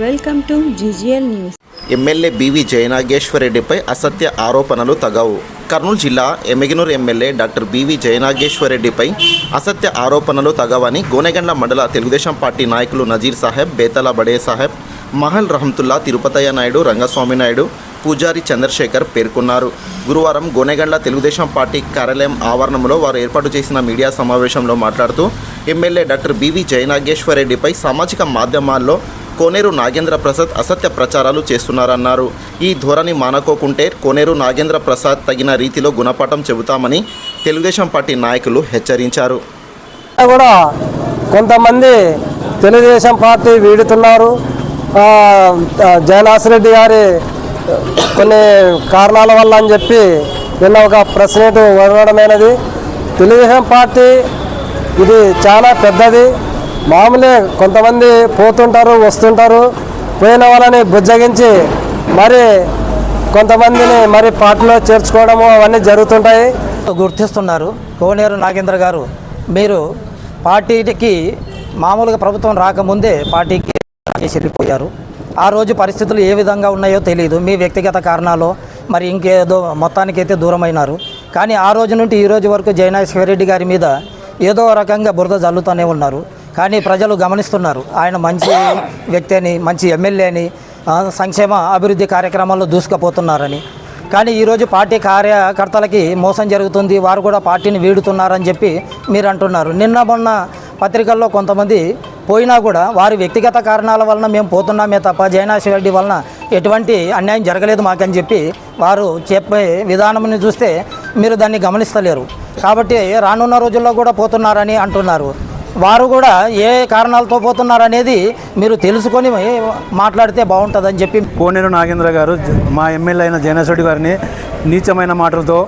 Welcome to GGL news. MLA BV జయనాగేశ్వరరెడ్డిపై అసత్య ఆరోపణలు తగవు. కర్నూలు జిల్లా ఎమ్మిగనూరు ఎమ్మెల్యే డాక్టర్ బివి జయనాగేశ్వరరెడ్డిపై అసత్య ఆరోపణలు తగవని గోనెగండ్ల మండల తెలుగుదేశం పార్టీ నాయకులు నజీర్ సాహెబ్ బేతల బడే సాహెబ్ మహల్ రహంతుల్లా తిరుపతయ్య నాయుడు రంగస్వామి నాయుడు పూజారి చంద్రశేఖర్ పేర్కొన్నారు. గురువారం గోనెగండ్ల తెలుగుదేశం పార్టీ కార్యాలయం ఆవరణంలో వారు ఏర్పాటు చేసిన మీడియా సమావేశంలో మాట్లాడుతూ ఎమ్మెల్యే డాక్టర్ బివి జయనాగేశ్వరరెడ్డిపై సామాజిక మాధ్యమాల్లో కోనేరు నాగేంద్ర ప్రసాద్ అసత్య ప్రచారాలు చేస్తున్నారన్నారు. ఈ ధోరణి మానకోకుంటే కోనేరు నాగేంద్ర ప్రసాద్ తగిన రీతిలో గుణపాఠం చెబుతామని తెలుగుదేశం పార్టీ నాయకులు హెచ్చరించారు. కూడా కొంతమంది తెలుగుదేశం పార్టీ వీడుతున్నారు. జయనాసిరెడ్డి గారి కొన్ని కారణాల వల్ల అని చెప్పి నిన్న ఒక ప్రెస్ మీట్ వదలడమైనది తెలుగుదేశం పార్టీ ఇది చాలా పెద్దది. మామూలే కొంతమంది పోతుంటారు వస్తుంటారు. పోయిన వాళ్ళని బుజ్జగించి మరి కొంతమందిని మరి పార్టీలో చేర్చుకోవడము అవన్నీ జరుగుతుంటాయి. గుర్తిస్తున్నారు కోనేరు నాగేంద్ర గారు. మీరు పార్టీకి మామూలుగా ప్రభుత్వం రాకముందే పార్టీకి చేసి వెళ్ళిపోయారు. ఆ రోజు పరిస్థితులు ఏ విధంగా ఉన్నాయో తెలియదు మీ వ్యక్తిగత కారణాలు మరి ఇంకేదో మొత్తానికైతే దూరమైనారు. కానీ ఆ రోజు నుండి ఈ రోజు వరకు జయనాశ్వరరెడ్డి గారి మీద ఏదో రకంగా బురద జల్లుతూనే ఉన్నారు. కానీ ప్రజలు గమనిస్తున్నారు. ఆయన మంచి వ్యక్తి అని మంచి ఎమ్మెల్యే అని సంక్షేమ అభివృద్ధి కార్యక్రమాల్లో దూసుకుపోతున్నారని. కానీ ఈరోజు పార్టీ కార్యకర్తలకి మోసం జరుగుతుంది. వారు కూడా పార్టీని వీడుతున్నారని చెప్పి మీరు అంటున్నారు నిన్న మొన్న పత్రికల్లో కొంతమంది పోయినా కూడా వారి వ్యక్తిగత కారణాల వలన మేము పోతున్నామే తప్ప జయనాశి రెడ్డి వలన ఎటువంటి అన్యాయం జరగలేదు మాకని చెప్పి వారు చెప్పే విధానంని చూస్తే మీరు దాన్ని గమనిస్తలేరు. కాబట్టి రానున్న రోజుల్లో కూడా పోతున్నారని అంటున్నారు. వారు కూడా ఏ కారణాలతో పోతున్నారనేది మీరు తెలుసుకొని మాట్లాడితే బాగుంటుందని చెప్పి కోనేరు నాగేంద్ర గారు మా ఎమ్మెల్యే అయిన జయనేశ్వరి గారిని నీచమైన మాటలతో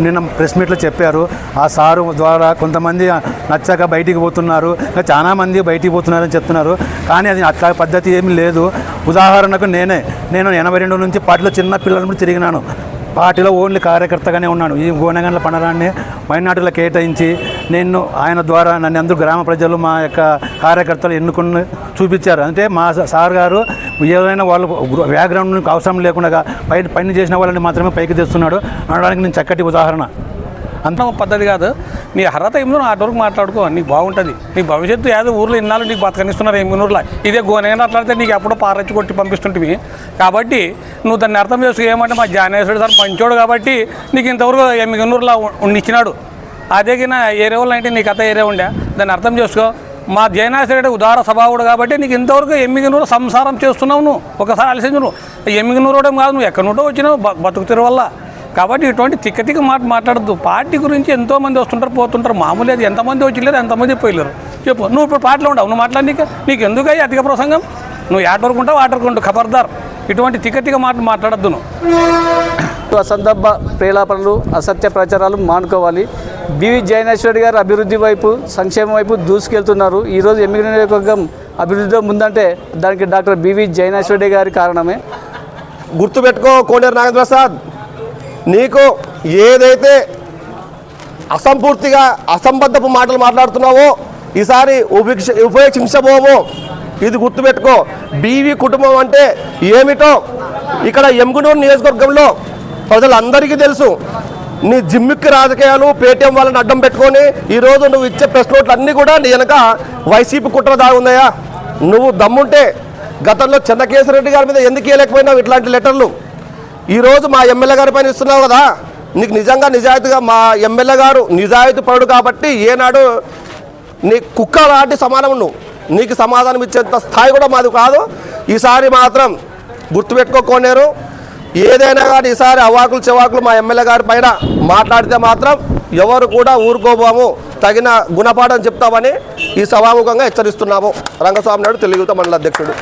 నిన్న ప్రెస్ మీట్లో చెప్పారు. ఆ సారు ద్వారా కొంతమంది నచ్చక బయటికి పోతున్నారు. ఇంకా చాలా మంది బయటికి పోతున్నారని చెప్తున్నారు. కానీ అది అట్లా పద్ధతి ఏమీ లేదు. ఉదాహరణకు నేనే. నేను ఎనభై రెండు నుంచి పార్టీలో చిన్న పిల్లల నుండి తిరిగినాను. పార్టీలో ఓన్లీ కార్యకర్తగానే ఉన్నాను ఈ గోనగండ్ల పండరాన్ని మైనార్టీలకు కేటాయించి నేను ఆయన ద్వారా నన్ను అందరూ గ్రామ ప్రజలు మా యొక్క కార్యకర్తలు ఎన్నుకుని చూపించారు. అంటే మా సార్ గారు ఏదైనా వాళ్ళు బ్యాక్గ్రౌండ్ నుంచి అవసరం లేకుండా పై పని చేసిన వాళ్ళని మాత్రమే పైకి తెస్తున్నాడు. అనడానికి నేను చక్కటి ఉదాహరణ. అంత పద్ధతి కాదు. నీ అర్హత ఏమిదో ఆ వరకు మాట్లాడుకో. నీకు బాగుంటుంది. నీ భవిష్యత్తు ఏదో ఊర్లో ఇన్నాళ్ళు నీకు బతకనిస్తున్నారు ఎమ్మినూరులో ఇదే గోనైనా అట్లాడితే నీకు ఎప్పుడో పారచ్చి కొట్టి పంపిస్తుంటివి. కాబట్టి నువ్వు దాన్ని అర్థం చేసుకో ఏమంటే మా జానేశ్వరుడు సార్ పంచోడు కాబట్టి నీకు ఇంతవరకు ఎమ్మిగనూరులో ఉండిచ్చినాడు. అదేగిన ఏరే వాళ్ళు అంటే నీ కథ ఏరే ఉండే? దాన్ని అర్థం చేసుకో. మా జయనాశ్రెడ్డి ఉదార స్వభావుడు కాబట్టి నీకు ఇంతవరకు ఎమ్మిగనూరు సంసారం చేస్తున్నావు నువ్వు. ఒకసారి అలసించు నువ్వు. ఎమ్మిగనూరు కాదు నువ్వు. ఎక్కడి నుండో వచ్చినావు బ- బతుకు వల్ల. కాబట్టి ఇటువంటి తిక్క తిక్క మాట మాట్లాడద్దు. పార్టీ గురించి ఎంతో మంది వస్తుంటారు పోతుంటారు. మామూలు అది ఎంతమంది వచ్చిలేరు ఎంతమంది పోయలేరు చెప్పు నువ్వు ఇప్పుడు పాటలో ఉండవు. నువ్వు మాట్లాడి నీకు ఎందుకు అయ్యి అధిక ప్రసంగం? నువ్వు ఉంటావు ఆటవరకు ఉంటావు ఖబర్దార్. ఇటువంటి తిక్క తిక్క మాట మాట్లాడద్దు నువ్వు. అసందర్భ ప్రేలాపనలు అసత్య ప్రచారాలు మానుకోవాలి. బివి జయనేశ్వరి గారు అభివృద్ధి వైపు సంక్షేమం వైపు దూసుకెళ్తున్నారు. ఈరోజు ఎమ్మిది నియోజకవర్గం అభివృద్ధిలో ముందంటే దానికి డాక్టర్ బివి జయనేశ్వరి గారి కారణమే. గుర్తుపెట్టుకో కోనేరు నాగేంద్ర ప్రసాద్ నీకు ఏదైతే అసంపూర్తిగా అసంబద్ధపు మాటలు మాట్లాడుతున్నావో ఈసారి ఉపేక్ష ఉపేక్షించబోమో. ఇది గుర్తుపెట్టుకో. బీవీ కుటుంబం అంటే ఏమిటో ఇక్కడ ఎమ్గునూరు నియోజకవర్గంలో ప్రజలందరికీ తెలుసు. నీ జిమ్మిక్కి రాజకీయాలు పేటీఎం వాళ్ళని అడ్డం పెట్టుకొని ఈరోజు నువ్వు ఇచ్చే ప్రెస్ నోట్లు అన్నీ కూడా నీ వెనక వైసీపీ కుట్ర దాగుందయ్యా నువ్వు దమ్ముంటే గతంలో చంద్రకేశ్వర రెడ్డి గారి మీద ఎందుకు వేయలేకపోయినావు ఇట్లాంటి లెటర్లు? ఈరోజు మా ఎమ్మెల్యే గారి పైన ఇస్తున్నావు కదా నీకు నిజంగా నిజాయితీగా మా ఎమ్మెల్యే గారు నిజాయితీ పరుడు కాబట్టి ఏనాడు నీ కుక్క లాంటి సమానం నువ్వు నీకు సమాధానం ఇచ్చేంత స్థాయి కూడా మాది కాదు. ఈసారి మాత్రం గుర్తుపెట్టుకోకోలేరు ఏదైనా కానీ ఈసారి అవాకులు చెవాకులు మా ఎమ్మెల్యే గారి పైన మాట్లాడితే మాత్రం ఎవరు కూడా ఊరుకోబోము. తగిన గుణపాఠం చెప్తామని ఈ సభాముఖంగా హెచ్చరిస్తున్నాము. రంగస్వామి నాయుడు తెలుగుతో మండల అధ్యక్షుడు.